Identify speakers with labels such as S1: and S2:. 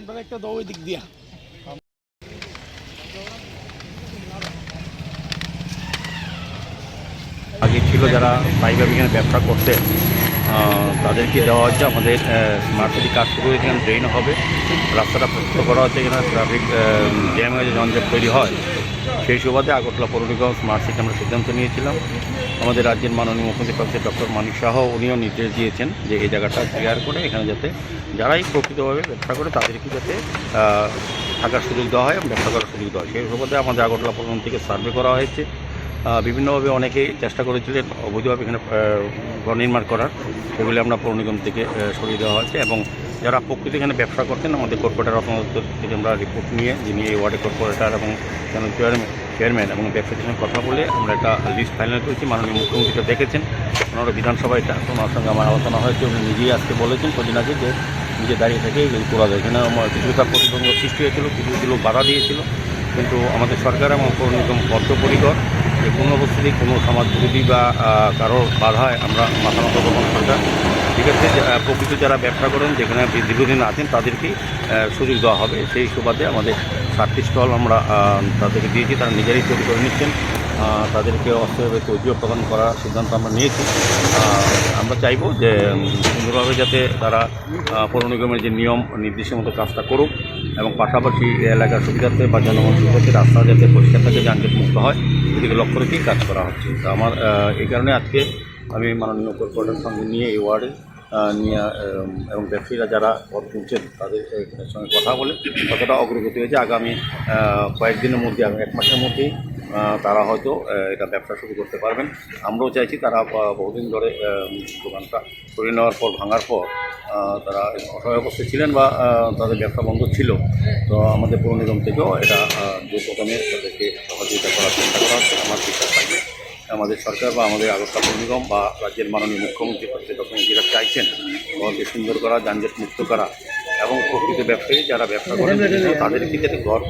S1: আপনারা একটা দিক দিয়া।
S2: আগে ছিল যারা স্থায়ীভাবে এখানে ব্যবসা করতে তাদেরকে দেওয়া হচ্ছে আমাদের স্মার্ট সিটি কাজ শুরু এখানে ড্রেন হবে, রাস্তাটা প্রস্তুত করা হচ্ছে এখানে ট্রাফিক জ্যাম হয়ে যে তৈরি হয়। সেই সুবাদে আগরতলা পৌর নিগম স্মার্ট সিটি আমরা সিদ্ধান্ত নিয়েছিলাম। আমাদের রাজ্যের মাননীয় মুখ্যমন্ত্রী প্রফেসর ডক্টর মানিক শাহ উনিও নির্দেশ দিয়েছেন যে এই জায়গাটা ক্লিয়ার করে এখানে যাতে যারাই প্রকৃতভাবে ব্যবসা করে তাদেরকে যাতে থাকার সুযোগ দেওয়া হয় এবং ব্যবসা করার সুযোগ দেওয়া হয়। সেই সুবাদে আমাদের আগরতলা পৌর থেকে সার্ভে করা হয়েছে। বিভিন্নভাবে অনেকেই চেষ্টা করেছিলেন অবৈধভাবে এখানে ঘর নির্মাণ করার। সেগুলি আমরা পৌর নিগম থেকে সরিয়ে দেওয়া হয়েছে এবং যারা প্রকৃতি এখানে ব্যবসা করতেন, আমাদের কর্পোরেটার রত্নদত্তর থেকে আমরা রিপোর্ট নিয়ে, যিনি এই ওয়ার্ডের কর্পোরেটার এবং চেয়ারম্যান চেয়ারম্যান এবং ব্যবসায়ীদের সঙ্গে কথা বলে আমরা একটা লিস্ট ফাইনাল করেছি। মাননীয় মুখ্যমন্ত্রীটা দেখেছেন। ওনারা বিধানসভায় এটা ওনার সঙ্গে আমার আলোচনা হয়েছে। উনি নিজেই আজকে বলেছেন কদিন আগে যে নিজে দাঁড়িয়ে থেকে এগুলো করা যায় এখানে আমার কিছুটা প্রতিবন্ধক সৃষ্টি হয়েছিল, কিছু কিছু লোক বাধা দিয়েছিল। কিন্তু আমাদের সরকার এবং পৌর নিগম বদ্ধপরিকর। যে কোনো অবস্থাতেই কোনো সমাজ বিরোধী বা আহ, কারও বাধায় আমরা মাথা নত করব না ঠিক আছে প্রকৃত যারা ব্যবসা করেন যেখানে দীর্ঘদিন আছেন তাদেরকেই সুযোগ দেওয়া হবে। সেই সুবাদে আমাদের সাতটি স্টল আমরা তাদেরকে দিয়েছি। তারা নিজেরাই তৈরি করে নিচ্ছেন। তাদেরকে অস্থায়ীভাবে তৈরিও প্রদান করার সিদ্ধান্ত আমরা নিয়েছি। আমরা চাইব যে সুন্দরভাবে যাতে তারা পৌর নিগমের যে নিয়ম নির্দেশের মতো কাজটা করুক। এবং পাশাপাশি এলাকার সুবিধার্থে বা জনগণ সুবিধার্থে রাস্তা যাতে পরিষ্কার থাকে, যানজট মুক্ত হয়, এদিকে লক্ষ্য রেখেই কাজ করা হচ্ছে। তো আমার এই কারণে আজকে আমি মাননীয় কর্পোরেটর সঙ্গে নিয়ে, এই ওয়ার্ডে নিয়ে এবং ব্যবসায়ীরা যারা পথ তুলছেন, তাদের সঙ্গে কথা বলে কতটা অগ্রগতি হয়েছে। আগামী কয়েকদিনের মধ্যে, এক মাসের মধ্যেই তারা হয়তো এটা ব্যবসা শুরু করতে পারবেন। আমরাও চাইছি তারা বহুদিন ধরে দোকানটা সরিয়ে নেওয়ার পর, ভাঙার পর তারা অসহায় অবস্থায় ছিলেন বা তাদের ব্যবসা বন্ধ ছিল, তো আমাদের পৌর নিগম থেকেও এটা যে প্রথমে তাদেরকে সহযোগিতা করার চেষ্টা করা হচ্ছে, আমার বিশ্বাস থাকবে। আমাদের সরকার বা আমাদের আগরতলা পৌর নিগম বা রাজ্যের মাননীয় মুখ্যমন্ত্রী প্রত্যেক রকম যেটা চাইছেন ঘরকে সুন্দর করা, যানজট মুক্ত করা এবং প্রকৃত ব্যবসায়ী যারা ব্যবসা করেন, তাদেরকে যাতে ঘর